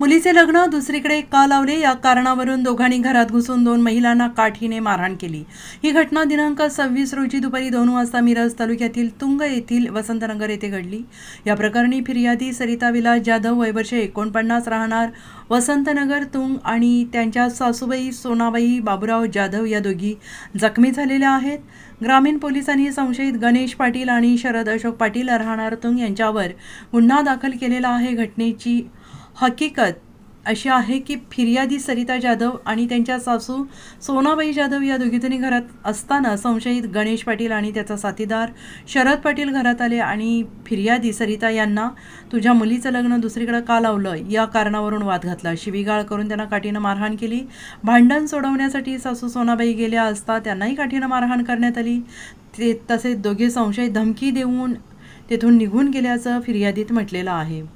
मुलीचे लग्न दुसरीकडे का लावले? या कारणावरून दोघांनी घरात घुसून दोन महिलांना काठीने मारहाण केली. ही घटना दिनांक सव्वीस रोजी दुपारी दोन वाजता मिरज तालुक्यातील तुंग येथील वसंतनगर येथे घडली. या प्रकरणी फिर्यादी सरिता विलास जाधव वयवर्ष एकोणपन्नास राहणार वसंतनगर तुंग आणि त्यांच्या सासूबाई सोनाबाई बाबुराव जाधव या दोघी जखमी झालेल्या आहेत. ग्रामीण पोलिसांनी संशयित गणेश पाटील आणि शरद अशोक पाटील राहणार तुंग यांच्यावर गुन्हा दाखल केलेला आहे. घटनेची हकीकत अशी आहे की फिर्यादी सरिता जाधव आणि त्यांच्या सासू सोनाबाई जाधव या दोघीजणी घरात असताना संशयित गणेश पाटील आणि त्याचा साथीदार शरद पाटील घरात आले आणि फिर्यादी सरिता यांना तुझ्या मुलीचं लग्न दुसरीकडं का लावलं? या कारणावरून वाद घातला. शिवीगाळ करून त्यांना काठीनं मारहाण केली. भांडण सोडवण्यासाठी सासू सोनाबाई गेल्या असता त्यांनाही काठीनं मारहाण करण्यात आली. ते तसेच दोघे संशयित धमकी देऊन तेथून निघून गेल्याचं फिर्यादीत म्हटलेलं आहे.